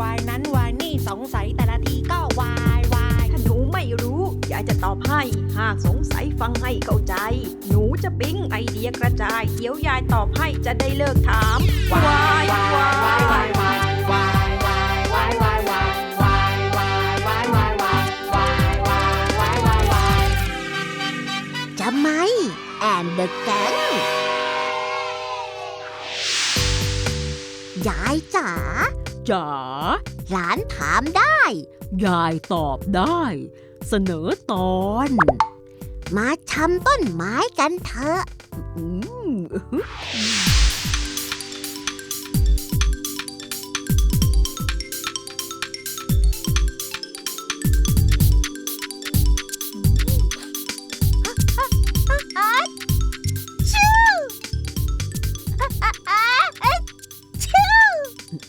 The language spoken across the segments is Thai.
วันนั้นวายนี่สงสัยแต่ละทีก็วายวายถ้าหนูไม่รู้ยายจะตอบให้ หากสงสัยฟังให้เข้าใจ หนูจะปิ๊งไอเดียกระจายเดี๋ยวยายตอบให้จะได้เลิกถามวายวายวายวายวายวายวายวายวายวายวายวายวายวายวายวายวายวายวายจะไหมแอนเดอะแก๊งยายจ๋า จ๋าหลานถามได้ ยายตอบได้ เสนอตอน มาชำต้นไม้กันเถอะ อืม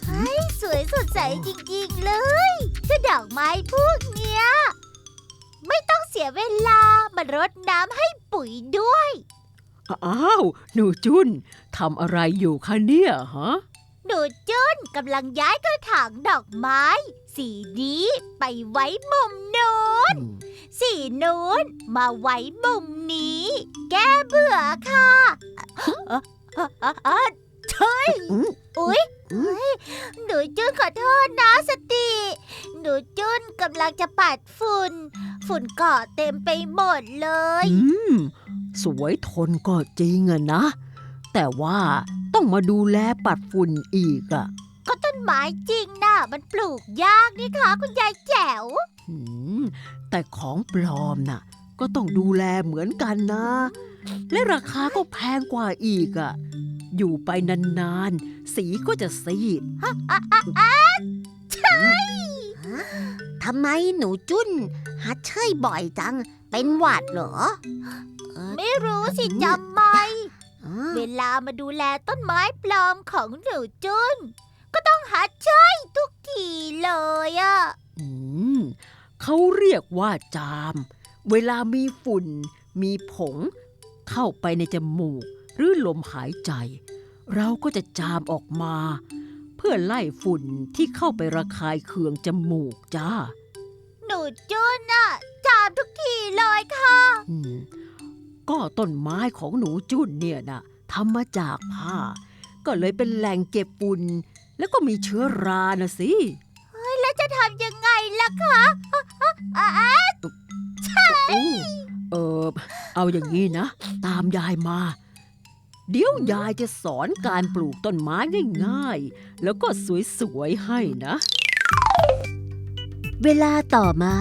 เฮ้ยสวยสดใสจริงๆเลยก็ดอกไม้พวกเนี้ย ไม่ต้องเสียเวลามารดน้ำให้ปุ๋ยด้วย อ้าว หนูจุนทำอะไรอยู่คะเนี่ยฮะ หนูจุนกำลังย้ายกระถางดอกไม้ สีนี้ไปไว้มุมโน้น สีนู้นมาไว้มุมนี้ แก้เบื่อค่ะ เอ่อเอ่อเอ่อเอ่อเฮ้ยอุ๊ยเฮ้ยหนูจุนขอโทษนะสติ หนูจุนกำลังจะปัดฝุ่น ฝุ่นเกาะเต็มไปหมดเลย อืม สวยทนก็จริงอะนะ แต่ว่าต้องมาดูแลปัดฝุ่นอีกอะก็ต้นไม้จริงนะมันปลูกยากนี่คะคุณยายแจ๋วหืม แต่ของปลอมน่ะ ก็ต้องดูแลเหมือนกันนะ และราคาก็แพงกว่าอีกอะ อยู่ไปนานๆ สีก็จะซีด ทำไมหนูจุนฮัดเชยบ่อยจัง เป็นหวัดเหรอ ไม่รู้สิจำไม่ เวลามาดูแลต้นไม้ปลอมของหนูจุนก็ต้องหัดใช้ทุกทีเลยอะอืมเขาเรียกว่าจาม เวลามีฝุ่น มีผง เข้าไปในจมูก หรือลมหายใจ เราก็จะจามออกมา เพื่อไล่ฝุ่นที่เข้าไประคายเคืองจมูกจ้า หนูจุนอะจามทุกทีเลยค่ะ อืมก็ต้นไม้ของหนูจุนเนี่ยนะทำมาจากผ้า ก็เลยเป็นแหล่งเก็บฝุ่นแล้วก็มีเชื้อรานะสิแล้วจะทำยังไงล่ะคะอะอะอู้เออเอาอย่างนี้นะ ตามยายมา เดี๋ยวยายจะสอนการปลูกต้นไม้ง่ายๆ แล้วก็สวยๆให้นะ เวลาต่อมา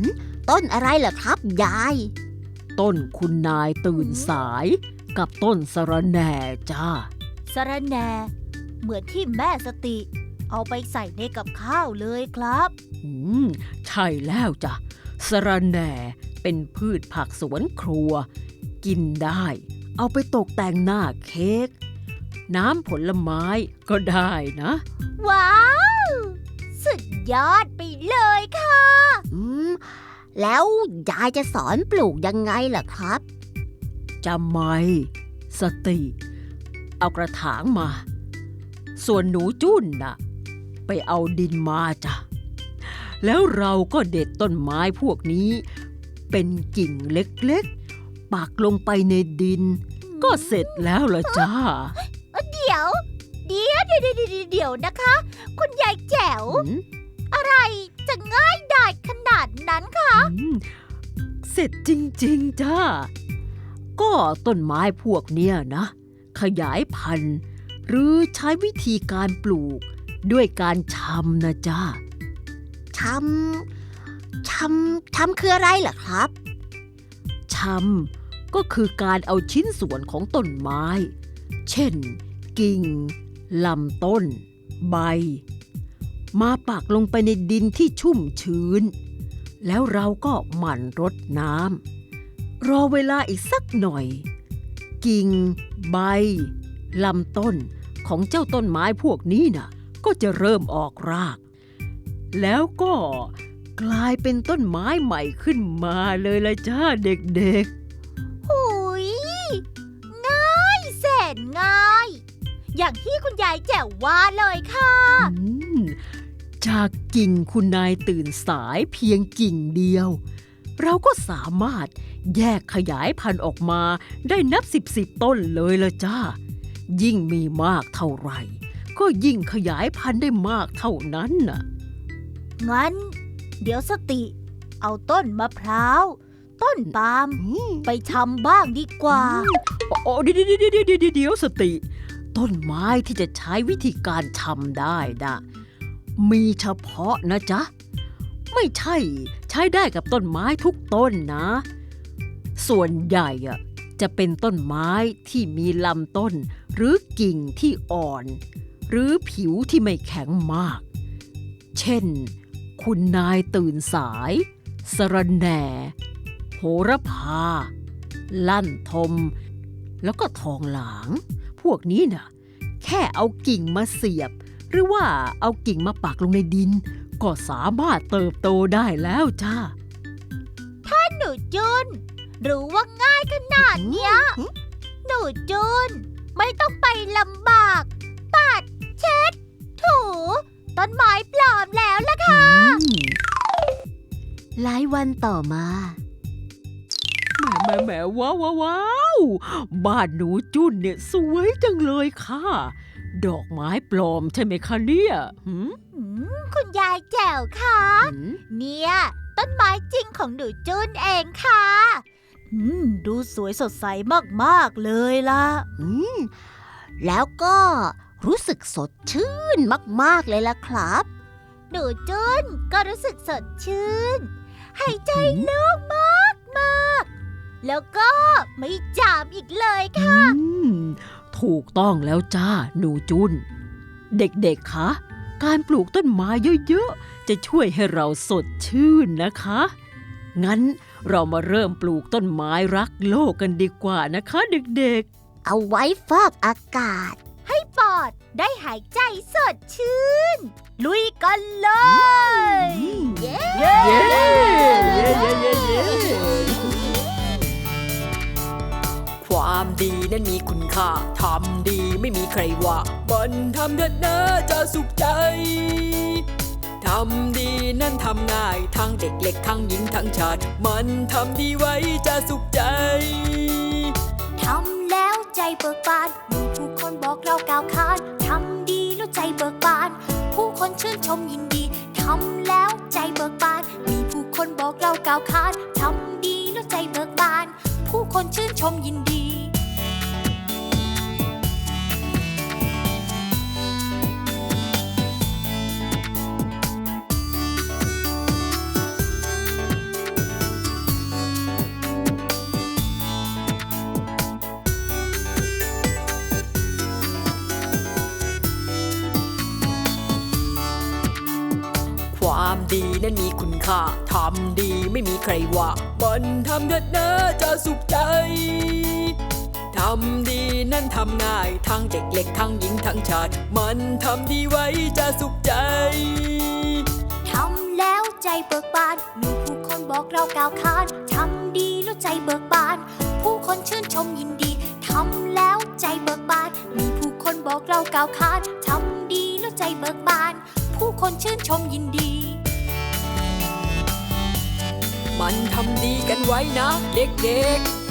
หึต้นอะไรเหรอครับ ยาย ต้นคุณนายตื่นสายกับต้นสะระแหน่จ้าสะระแหน่เหมือนที่แม่สติ เอาไปใส่ในกับข้าวเลยครับ อืม ใช่แล้วจ้ะสะระแหน่เป็นพืชผักสวนครัว กินได้ เอาไปตกแต่งหน้าเค้ก น้ำผลไม้ก็ได้นะ ว้าว สุดยอดไปเลยค่ะ อืม แล้วยายจะสอนปลูกยังไงล่ะครับจำไหมสติ เอากระถางมา ส่วนหนูจุ้นน่ะ ไปเอาดินมาจ้ะ แล้วเราก็เด็ดต้นไม้พวกนี้ เป็นกิ่งเล็กๆ ปักลงไปในดิน ก็เสร็จแล้วละจ้า เดี๋ยว เดี๋ยวเดี๋ยวเดี๋ยวเดี๋ยวเดี๋ยวนะคะ คุณยายแจ๋วหืมอะไรจะง่ายดายขนาดนั้นคะอืมเสร็จจริง ๆ จ้า ก็ต้นไม้พวกเนี้ยนะ ขยายพันธุ์ หรือใช้วิธีการปลูกด้วยการชำนะจ้าชำชำชำคืออะไรเหรอครับชำ ก็คือการเอาชิ้นส่วนของต้นไม้ เช่น กิ่งลำต้น ใบ มาปักลงไปในดินที่ชุ่มชื้น แล้วเราก็หมั่นรดน้ำรอเวลาอีกสักหน่อย กิ่ง ใบลำต้นของเจ้าต้นไม้พวกนี้น่ะ ก็จะเริ่มออกราก แล้วก็กลายเป็นต้นไม้ใหม่ขึ้นมาเลยละจ้าเด็กๆ อย่างที่คุณยายแจ๋วว่าเลยค่ะ อืมจากกิ่งคุณนายตื่นสายเพียงกิ่งเดียว เราก็สามารถแยกขยายพันธุ์ออกมาได้นับสิบสิบต้นเลยละจ้า ยิ่งมีมากเท่าไหร่ ก็ยิ่งขยายพันธุ์ได้มากเท่านั้นน่ะ งั้น เดี๋ยวสติ เอาต้นมะพร้าว ต้นปาล์มไปชำบ้างดีกว่า โอ้เดี๋ยวเดี๋ยวเดี๋ยวเดี๋ยวเดี๋ยวเดี๋ยวสติ ต้นไม้ที่จะใช้วิธีการทำได้นะมีเฉพาะนะจ๊ะ ไม่ใช่ใช้ได้กับต้นไม้ทุกต้นนะ ส่วนใหญ่อะจะเป็นต้นไม้ที่มีลำต้น หรือกิ่งที่อ่อน หรือผิวที่ไม่แข็งมาก เช่น คุณนายตื่นสาย สระแหน่ โหระพา ลั่นทม แล้วก็ทองหลาง พวกนี้น่ะแค่เอากิ่งมาเสียบ หรือว่าเอากิ่งมาปักลงในดิน ก็สามารถเติบโตได้แล้วจ้าหนูจุนรู้ว่าง่ายขนาดเนี้ยหนูจุนไม่ต้องไปลำบาก ปัด เช็ด ถู ต้นไม้ปลอมแล้วล่ะค่ะ หลายวันต่อมา แหมแหมแหมว้าวว้าวว้าว บ้านหนูจุนเนี่ยสวยจังเลยค่ะ ดอกไม้ปลอมใช่ไหมคะเนี่ยหืมอืมคุณยายแจ๋วค่ะหืมเนี่ย ต้นไม้จริงของหนูจุนเองค่ะอืมดูสวยสดใสมากๆเลยล่ะ อืมแล้วก็รู้สึกสดชื่นมาก ๆ เลยล่ะครับ หนูจุนก็รู้สึกสดชื่น หายใจโล่งมากมากๆ แล้วก็ไม่จามอีกเลยค่ะ อืมถูกต้องแล้วจ้า หนูจุน เด็กๆ คะ การปลูกต้นไม้เยอะๆ จะช่วยให้เราสดชื่นนะคะ งั้นเรามาเริ่มปลูกต้นไม้รักโลกกันดีกว่านะคะ เด็กเอาไว้ฟอกอากาศ ให้ปอดได้หายใจสดชื่น ลุยกันเลยเย้ๆเย้ เย้ เย้ เย้ เย้ เย้ ความดีนั้นมีคุณค่า ทำดีไม่มีใครว่า มันทำเถิดนะจะสุขใจ ทำดีนั้นทำง่าย ทั้งเด็กเล็กทั้งหญิงทั้งชาติมันทำดีไว้จะสุขใจ ทำแล้วใจเบิกบาน มีผู้คนบอกเราก้าวขานทำดีแล้วใจเบิกบาน ผู้คนชื่นชมยินดี ทำแล้วใจเบิกบาน มีผู้คนบอกเราก้าวขานทำดีแล้วใจเบิกบาน ผู้คนชื่นชมยินดี มันมีคุณค่าทำดีไม่มีใครว่า มันทำเถิดนะจะสุขใจ ทำดีนั้นทำง่าย ทั้งเด็กเล็กทั้งหญิงทั้งชาติมันทำดีไว้จะสุขใจ ทำแล้วใจเบิกบาน มีผู้คนบอกเราก้าวขานทำดีแล้วใจเบิกบาน ผู้คนชื่นชมยินดี ทำแล้วใจเบิกบาน มีผู้คนบอกเราก้าวขานทำดีแล้วใจเบิกบาน ผู้คนชื่นชมยินดี มันทำดีกันไว้นะ เด็กๆ